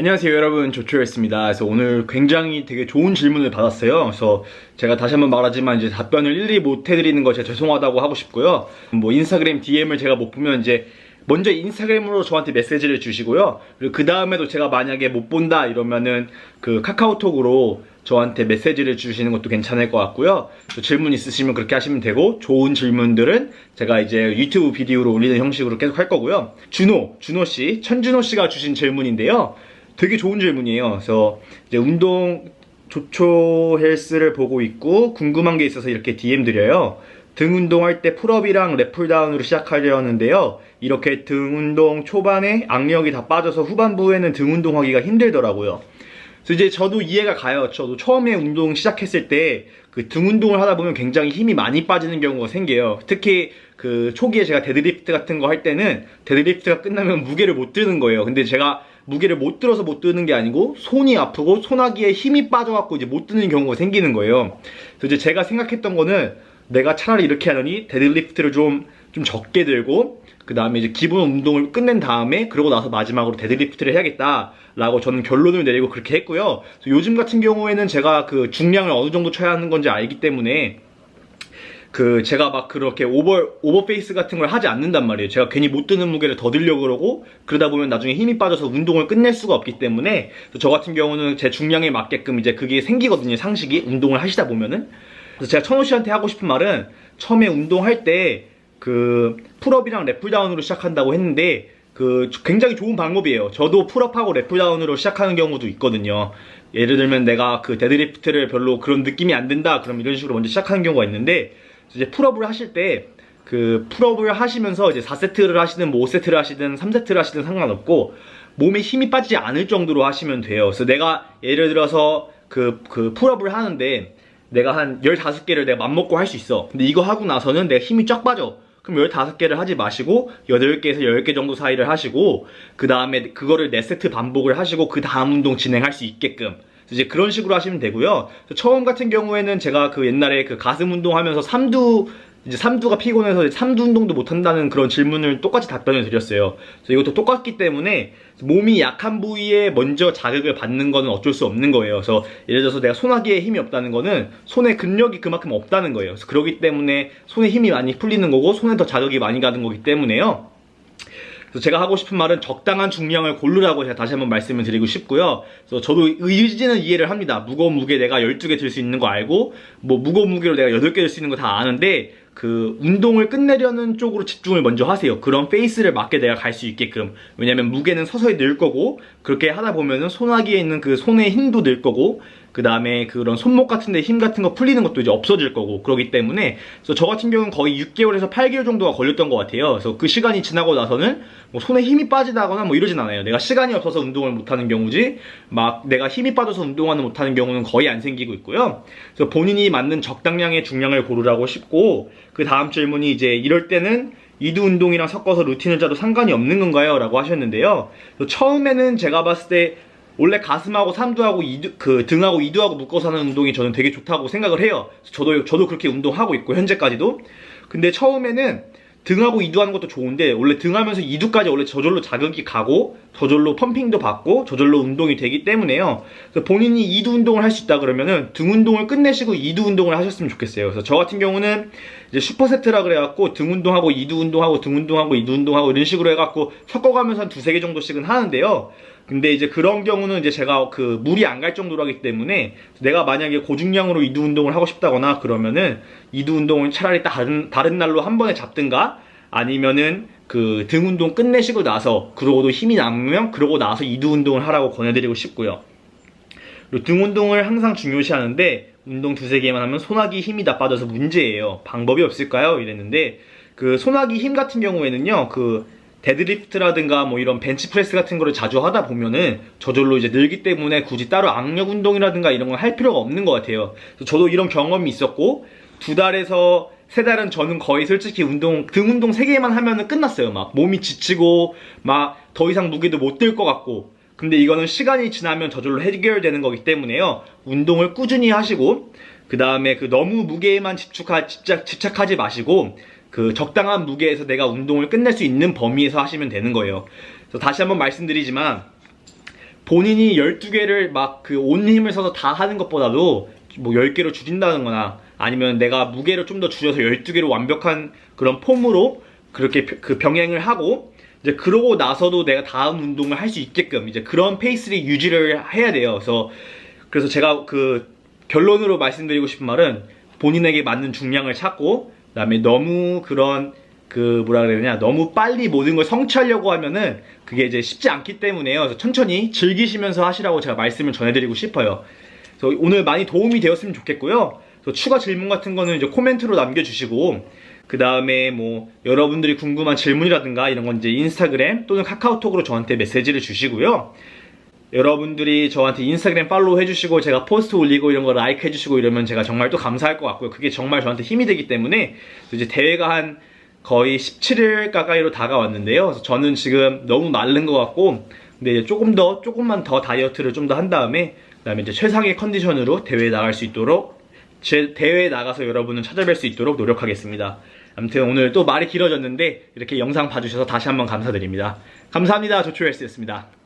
안녕하세요 여러분 조초였습니다. 그래서 오늘 굉장히 되게 좋은 질문을 받았어요. 그래서 제가 다시 한번 말하지만 이제 답변을 일일이 못 해드리는 거 제가 죄송하다고 하고 싶고요. 뭐 인스타그램 DM을 제가 못 보면 이제 먼저 인스타그램으로 저한테 메시지를 주시고요. 그리고 그 다음에도 제가 만약에 못 본다 이러면은 그 카카오톡으로 저한테 메시지를 주시는 것도 괜찮을 것 같고요. 또 질문 있으시면 그렇게 하시면 되고 좋은 질문들은 제가 이제 유튜브 비디오로 올리는 형식으로 계속 할 거고요. 준호, 준호 씨, 천준호 씨가 주신 질문인데요. 되게 좋은 질문이에요. 그래서 이제 운동 조초 헬스를 보고 있고 궁금한 게 있어서 이렇게 DM 드려요. 등 운동할 때 풀업이랑 랩풀다운으로 시작하려는데요. 이렇게 등 운동 초반에 악력이 다 빠져서 후반부에는 등 운동하기가 힘들더라고요. 그래서 이제 저도 이해가 가요. 저도 처음에 운동 시작했을 때 그 등 운동을 하다 보면 굉장히 힘이 많이 빠지는 경우가 생겨요. 특히 그 초기에 제가 데드리프트 같은 거 할 때는 데드리프트가 끝나면 무게를 못 드는 거예요. 근데 제가 무게를 못 들어서 못 드는 게 아니고 손이 아프고 손아귀에 힘이 빠져갖고 이제 못 드는 경우가 생기는 거예요. 그래서 이제 제가 생각했던 거는 내가 차라리 이렇게 하느니 데드리프트를 좀, 좀 적게 들고 그 다음에 이제 기본 운동을 끝낸 다음에 그러고 나서 마지막으로 데드리프트를 해야겠다라고 저는 결론을 내리고 그렇게 했고요. 요즘 같은 경우에는 제가 그 중량을 어느 정도 쳐야 하는 건지 알기 때문에 그 제가 막 그렇게 오버 오버페이스 같은 걸 하지 않는단 말이에요. 제가 괜히 못 드는 무게를 더 들려고 그러고 그러다 보면 나중에 힘이 빠져서 운동을 끝낼 수가 없기 때문에 저 같은 경우는 제 중량에 맞게끔 이제 그게 생기거든요. 상식이 운동을 하시다 보면은 그래서 제가 천호 씨한테 하고 싶은 말은 처음에 운동할 때 그 풀업이랑 랩풀다운으로 시작한다고 했는데 그 굉장히 좋은 방법이에요. 저도 풀업하고 랩풀다운으로 시작하는 경우도 있거든요. 예를 들면 내가 그 데드리프트를 별로 그런 느낌이 안 든다. 그럼 이런 식으로 먼저 시작하는 경우가 있는데 이제 풀업을 하실 때 그 풀업을 하시면서 이제 4세트를 하시든 뭐 5세트를 하시든 3세트를 하시든 상관없고 몸에 힘이 빠지지 않을 정도로 하시면 돼요. 그래서 내가 예를 들어서 그, 그 풀업을 하는데 내가 한 15개를 내가 맘먹고 할 수 있어. 근데 이거 하고 나서는 내가 힘이 쫙 빠져. 그럼 15개를 하지 마시고 8개에서 10개 정도 사이를 하시고 그 다음에 그거를 4세트 반복을 하시고 그 다음 운동 진행할 수 있게끔 이제 그런 식으로 하시면 되고요. 처음 같은 경우에는 제가 그 옛날에 그 가슴 운동하면서 삼두 이제 삼두가 피곤해서 삼두 운동도 못 한다는 그런 질문을 똑같이 답변을 드렸어요. 그래서 이것도 똑같기 때문에 몸이 약한 부위에 먼저 자극을 받는 거는 어쩔 수 없는 거예요. 그래서 예를 들어서 내가 손아귀에 힘이 없다는 거는 손에 근력이 그만큼 없다는 거예요. 그래서 그러기 때문에 손에 힘이 많이 풀리는 거고 손에 더 자극이 많이 가는 거기 때문에요. 그래서 제가 하고 싶은 말은 적당한 중량을 고르라고 제가 다시 한번 말씀을 드리고 싶고요. 그래서 저도 의지는 이해를 합니다. 무거운 무게 내가 12개 들 수 있는 거 알고, 뭐 무거운 무게로 내가 8개 들 수 있는 거 다 아는데, 그 운동을 끝내려는 쪽으로 집중을 먼저 하세요. 그런 페이스를 맞게 내가 갈 수 있게끔. 왜냐면 무게는 서서히 늘 거고, 그렇게 하다 보면은 손아귀에 있는 그 손의 힘도 늘 거고, 그 다음에 그런 손목 같은 데 힘 같은 거 풀리는 것도 이제 없어질 거고 그러기 때문에 그래서 저 같은 경우는 거의 6개월에서 8개월 정도가 걸렸던 것 같아요. 그래서 그 시간이 지나고 나서는 뭐 손에 힘이 빠지다거나 뭐 이러진 않아요. 내가 시간이 없어서 운동을 못하는 경우지 막 내가 힘이 빠져서 운동하는 못하는 경우는 거의 안 생기고 있고요. 그래서 본인이 맞는 적당량의 중량을 고르라고 싶고 그 다음 질문이 이제 이럴 때는 이두 운동이랑 섞어서 루틴을 짜도 상관이 없는 건가요? 라고 하셨는데요. 처음에는 제가 봤을 때 원래 가슴하고 삼두하고 이두, 그 등하고 이두하고 묶어서 하는 운동이 저는 되게 좋다고 생각을 해요. 저도 저도 그렇게 운동하고 있고 현재까지도. 근데 처음에는 등하고 이두하는 것도 좋은데 원래 등하면서 이두까지 원래 저절로 자극이 가고 저절로 펌핑도 받고 저절로 운동이 되기 때문에요. 그래서 본인이 이두 운동을 할 수 있다 그러면은 등 운동을 끝내시고 이두 운동을 하셨으면 좋겠어요. 그래서 저 같은 경우는 이제 슈퍼세트라 그래갖고 등 운동하고 이두 운동하고 등 운동하고 이두 운동하고 이런 식으로 해갖고 섞어가면서 한 두세 개 정도씩은 하는데요. 근데 이제 그런 경우는 이제 제가 그 물이 안 갈 정도로 하기 때문에 내가 만약에 고중량으로 이두 운동을 하고 싶다거나 그러면은 이두 운동을 차라리 다른 다른 날로 한 번에 잡든가 아니면은 그 등 운동 끝내시고 나서 그러고도 힘이 남으면 그러고 나서 이두 운동을 하라고 권해드리고 싶고요. 그리고 등 운동을 항상 중요시 하는데 운동 두세 개만 하면 손아귀 힘이 다 빠져서 문제예요. 방법이 없을까요? 이랬는데 그 손아귀 힘 같은 경우에는요. 그 데드리프트라든가 뭐 이런 벤치프레스 같은 거를 자주 하다 보면은 저절로 이제 늘기 때문에 굳이 따로 악력 운동이라든가 이런 걸 할 필요가 없는 것 같아요. 저도 이런 경험이 있었고 두 달에서 세 달은 저는 거의 솔직히 운동 등 운동 세 개만 하면은 끝났어요. 막 몸이 지치고 막 더 이상 무게도 못 들 것 같고 근데 이거는 시간이 지나면 저절로 해결되는 거기 때문에요. 운동을 꾸준히 하시고 그 다음에 그 너무 무게에만 집착하, 집착, 집착하지 마시고 그 적당한 무게에서 내가 운동을 끝낼 수 있는 범위에서 하시면 되는 거예요. 그래서 다시 한번 말씀드리지만 본인이 12개를 막 그 온 힘을 써서 다 하는 것보다도 뭐 10개로 줄인다는 거나 아니면 내가 무게를 좀 더 줄여서 12개로 완벽한 그런 폼으로 그렇게 그 병행을 하고 이제 그러고 나서도 내가 다음 운동을 할 수 있게끔 이제 그런 페이스를 유지를 해야 돼요. 그래서 그래서 제가 그 결론으로 말씀드리고 싶은 말은 본인에게 맞는 중량을 찾고 그다음에 너무 그런 그 뭐라 그래야 되냐 너무 빨리 모든 걸 성취하려고 하면은 그게 이제 쉽지 않기 때문에요. 그래서 천천히 즐기시면서 하시라고 제가 말씀을 전해드리고 싶어요. 그래서 오늘 많이 도움이 되었으면 좋겠고요. 그래서 추가 질문 같은 거는 이제 코멘트로 남겨주시고 그 다음에 뭐 여러분들이 궁금한 질문이라든가 이런 건 이제 인스타그램 또는 카카오톡으로 저한테 메시지를 주시고요. 여러분들이 저한테 인스타그램 팔로우 해주시고 제가 포스트 올리고 이런 거 라이크 해주시고 이러면 제가 정말 또 감사할 것 같고요. 그게 정말 저한테 힘이 되기 때문에 이제 대회가 한 거의 17일 가까이로 다가왔는데요. 저는 지금 너무 마른 것 같고 근데 이제 조금 더 조금만 더 다이어트를 좀 더 한 다음에 그다음에 이제 최상의 컨디션으로 대회에 나갈 수 있도록 제 대회에 나가서 여러분을 찾아뵐 수 있도록 노력하겠습니다. 아무튼 오늘 또 말이 길어졌는데 이렇게 영상 봐주셔서 다시 한번 감사드립니다. 감사합니다. 조초헬스였습니다.